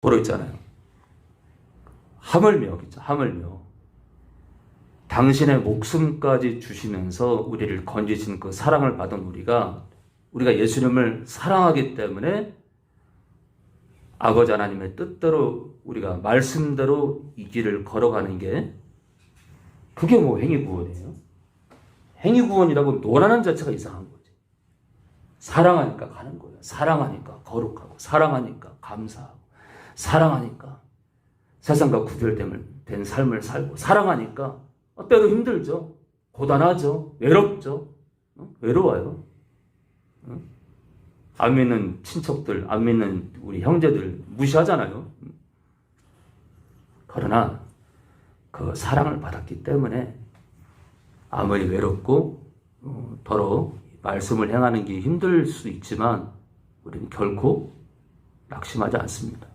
보러 있잖아요. 하물며겠죠. 하물며. 당신의 목숨까지 주시면서 우리를 건지신 그 사랑을 받은 우리가 우리가 예수님을 사랑하기 때문에 아버지 하나님의 뜻대로 우리가 말씀대로 이 길을 걸어가는 게 그게 뭐 행위 구원이에요? 행위 구원이라고 논하는 자체가 이상한 거지. 사랑하니까 가는 거예요. 사랑하니까 거룩하고, 사랑하니까 감사하고, 사랑하니까 세상과 구별됨을 된 삶을 살고, 사랑하니까 때로 힘들죠. 고단하죠. 외롭죠. 어? 외로워요. 어? 안 믿는 친척들, 안 믿는 우리 형제들 무시하잖아요. 그러나 그 사랑을 받았기 때문에 아무리 외롭고 어, 더러 말씀을 행하는 게 힘들 수 있지만 우리는 결코 낙심하지 않습니다.